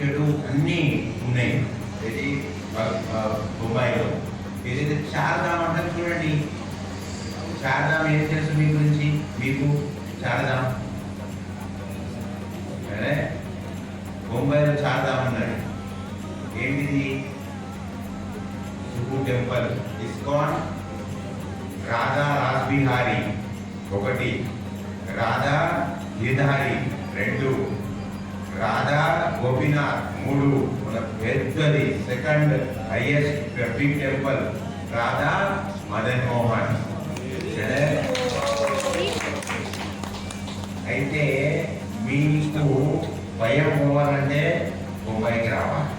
చెడు అన్నీ ఉన్నాయి. ఇది బొంబాయిలో. ఏదైతే శారదాం అంటారు చూడండి. శారదాం ఏం తెలుసు మీ గురించి? మీకు శారదాం సరే. బొంబాయిలో శారదాం అన్నాడు ఏంటిది? సుకు టెంపుల్. ఇస్కాన్ రాధా రాజ్బిహారీ. ఒకటి. రాధా గిరిధారి. రెండు. రాధా గోపీనాథ్ మూడు మన పెద్దది second highest big temple. Radha Madan Mohan అయితే మీకు భయం పోవాలంటే బొంబాయికి రావాలి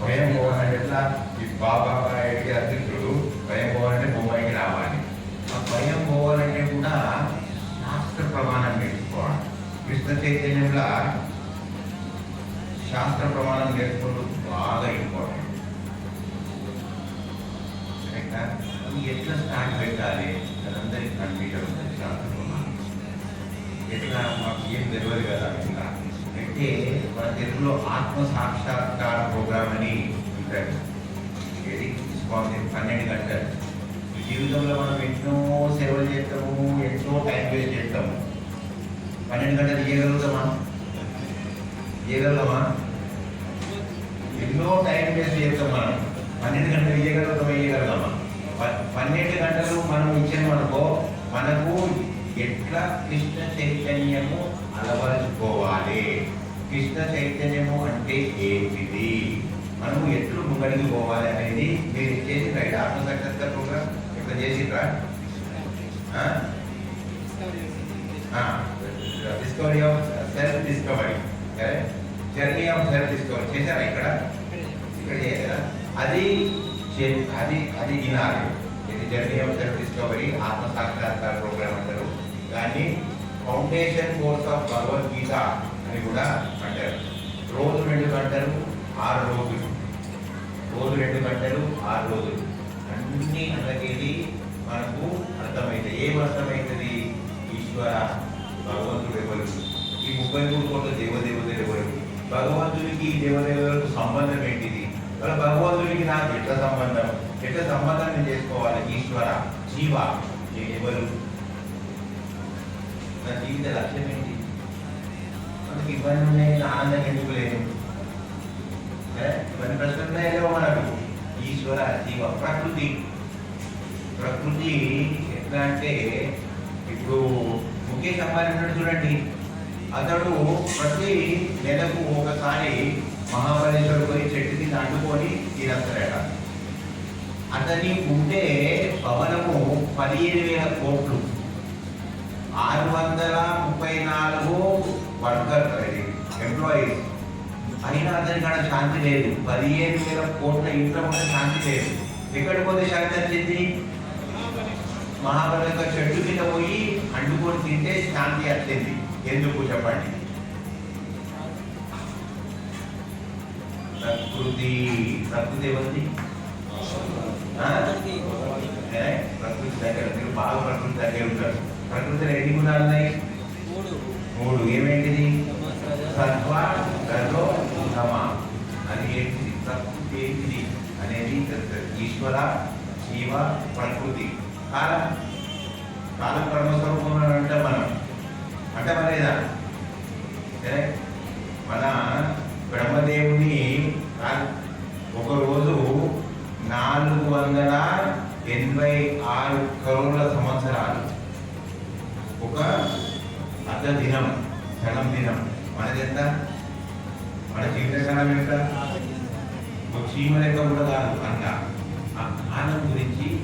భయం పోవాలంటే ఎట్లా? ఈ బాబా గారి అధ్యక్షుడు భయం పోవాలంటే బొంబాయికి రావాలి ఆ భయం పోవాలంటే కూడా శాస్త్ర ప్రమాణం పెట్టుకోవాలి కృష్ణ చైతన్యంలో శాస్త్ర ప్రమాణం నేర్చుకోవడం బాగా ఇంపార్టెంట్. ఎట్లా స్టాండ్ పెట్టాలి? అదందరికీ కన్ఫ్యూజన్ ఉంటుంది శాస్త్ర ప్రమాణం. ఎట్లా మాకు ఏం తెలియదు కదా అట్లా అంటే మన తెలుగులో ఆత్మ సాక్షాత్కార ప్రోగ్రామ్ అని ఉంటుంది. ఏది? పన్నెండు గంటలు. జీవితంలో మనం ఎన్నో సేవలు చేస్తాము ఎంతో టైం వేస్ట్ చేస్తాము. పన్నెండు గంటలు మనం ఇవ్వగలమా ఎన్నో టైం వేస్ట్ చేస్తాం మనం. పన్నెండు గంటలు ఇవ్వగలుగుతామా ఇవ్వగలమా ప- పన్నెండు గంటలు మనం ఇచ్చామనుకో మనకు ఎట్లా కృష్ణ చైతన్యము అలవరుచుకోవాలి? కృష్ణ చైతన్యము అంటే ఏంటిది? మనము ఎట్లు ముంగడికి పోవాలి అనేది మీరు చేసి రైట్. ఆత్మసాక్షాత్కార ప్రోగ్రామ్ ఇక్కడ చేసిరా discovery of self discovery journey of self discovery చేశారా ఇక్కడ? ఇక్కడ చేశారా అది అది అది వినాలి. ఇది జర్నీ ఆఫ్ సెల్ఫ్ డిస్కవరీ ఆత్మ సాక్షాత్కార ప్రోగ్రామ్ అంటారు. దాన్ని ఫౌండేషన్ కోర్స్ ఆఫ్ భగవద్గీత అని కూడా అంటారు. రోజు రెండు గంటలు ఆరు రోజులు. రోజు రెండు గంటలు ఆరు రోజులు. అన్ని అందుకెళ్ళి మనకు అర్థమవుతుంది ఏం అర్థమవుతుంది ఈశ్వర భగవద్ ముప్పై మూడు కోట్ల దేవదేవతలు ఎవరు భగవంతుడికి ఈ దేవదేవతలకు సంబంధం ఏంటిది? మరి భగవంతుడికి నాకు ఎట్లా సంబంధం? ఎట్లా సంబంధం నేను చేసుకోవాలి? ఈశ్వర జీవ ఎవరు? నా జీవిత లక్ష్యం ఏంటి? మనకి ఇబ్బంది ఉన్నాయి నా ఆనందం ఎందుకు లేదు? ఇవన్నీ ప్రశ్నలు ఉన్నాయో మనకు. ఈశ్వర జీవ ప్రకృతి. ప్రకృతి ఎట్లా అంటే ఇప్పుడు ముఖేష్ అంబానీ ఉన్నాడు చూడండి. అతడు ప్రతి నెలకు ఒకసారి మహాబలేశ్వరు పోయి చెట్టు దాటుకొని తీరస్తారట అతని ఉంటే భవనము పదిహేను వేల కోట్లు. ఆరు వందల ముప్పై నాలుగు వర్కర్ ఎంప్లాయీస్ అయినా అతని కాడ శాంతి లేదు. పదిహేను వేల కోట్ల ఇంట్లో కూడా శాంతి లేదు. ఎక్కడికి పోతే శాంతి వచ్చింది? మహాబలిక చెట్టు మీద పోయి అండుకొని తింటే శాంతి వచ్చింది. ఎందుకు చెప్పండి? ప్రకృతి ప్రకృతి ఏమంది? ప్రకృతి దగ్గర మీరు బాగా ప్రకృతి దగ్గర ఉంటారు. ప్రకృతిలో ఎన్ని గుణాలు ఉన్నాయి? మూడు. ఏమేంటిది? సత్వ గతో తమ అది ఏంటిది? ప్రకృతి ఏంటిది? అనేది ఈశ్వర జీవ ప్రకృతి. కాలం కాలం ఎనభై ఆరు కరోడ్ల సంవత్సరాలు ఒక అర్ధ దినం క్షణం దినం. మనది ఎంత? మన జీవితకాలం ఎంత? ఒక చీమ లెక్క కూడా కాదు అంట ఆ కాలం గురించి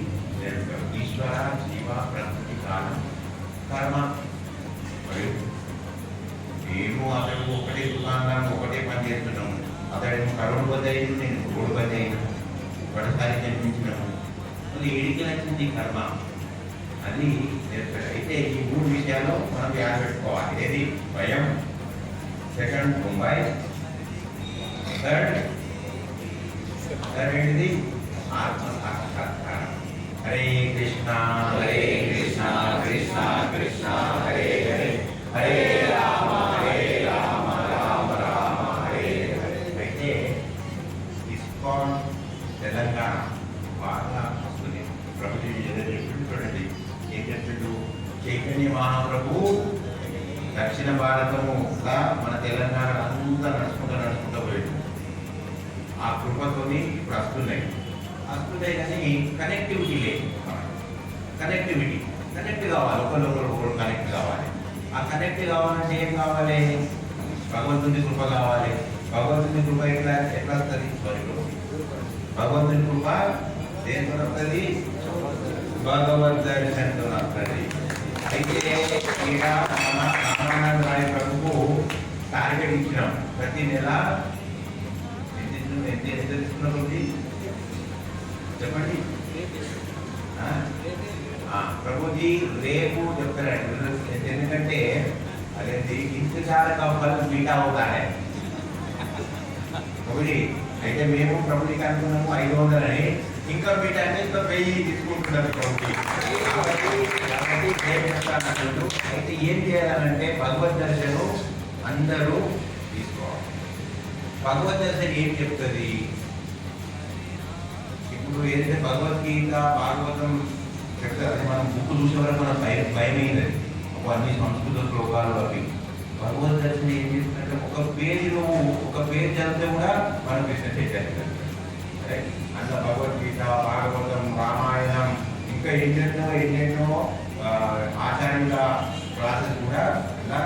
ఈశ్వర జీవ ప్రకృతి కాలం కర్మ. మరియు మేము అతడు ఒకటే దుకాణం ఒకటే పని చేస్తున్నాము. అతడేమో కరోడు పది నేను రోడ్డు పది ఒకటిసారి జన్మించినాము. అది ఏడికి నచ్చింది కర్మ అది నేర్పాడు అయితే ఈ మూడు విషయాలు మనం యాద పెట్టుకోవాలి. ఏది? భయం. Second Mumbai third. థర్డ్ ఏంటిది? ఆత్మ సాక్షాత్కారం హరే కృష్ణ. హరే దక్షిణ భారతముగా మన తెలంగాణ అంతా నడుచుకుంటూ నడుచుకుంటూ పోయాడు ఆ కృపతోని ఇప్పుడు వస్తున్నాయి వస్తున్నాయి కానీ కనెక్టివిటీ లేదు కనెక్టివిటీ కనెక్ట్ కావాలి. ఒకళ్ళు ఒకరు కనెక్ట్ కావాలి. ఆ కనెక్ట్ కావాలంటే ఏం కావాలి? భగవంతుని కృప కావాలి. భగవంతుని కృప ఎట్లా ఎట్లా వస్తుంది? స్వర్గం భగవంతుని కృప దేని వస్తుంది భగవద్ దర్శనం వస్తుంది అయితే ఈడ మన రామానంద రాయ ప్రభువు టార్గెట్ ఇచ్చినాం ప్రతి నెల ఎంత ఇస్తున్నాం? ఎంత ఎంత ఇస్తున్నాం ఉంది చెప్పండి ఆ? ఆ, ప్రభుజీ రేపు చెప్తారండి ఎందుకంటే అదేంటి ఇంతకాల కవ్వలు మీటా అవుతానే ఒకటి అయితే మేము ప్రభుజీకి అనుకున్నాము ఐదు వందలని ఇంకా మీటా అంటే ఇంకా వెయ్యి తీసుకుంటున్నారు ప్రభుజీ ఏ కాబట్టి అయితే ఏం చేయాలంటే భగవద్ దర్శనం అందరూ తీసుకోవాలి. భగవద్ దర్శనం ఏం చెప్తుంది? ఇప్పుడు ఏదైతే భగవద్గీత భాగవతం చెప్తే మనం బుక్ చూసే వరకు మనం భయం భయమైంది. ఒక అన్ని సంస్కృత శ్లోకాలు అవి. భగవద్ దర్శనం ఏం చేస్తుందంటే ఒక పేజీలో ఒక పేరు చదివితే కూడా మనం కృష్ణ చైతన్య. అందులో భగవద్గీత భాగవతం రామాయణం ఇంకా ఎన్నెన్నో ఏం ఆ, ఆచార్యుల ప్రాసెస్ కూడా ఇలా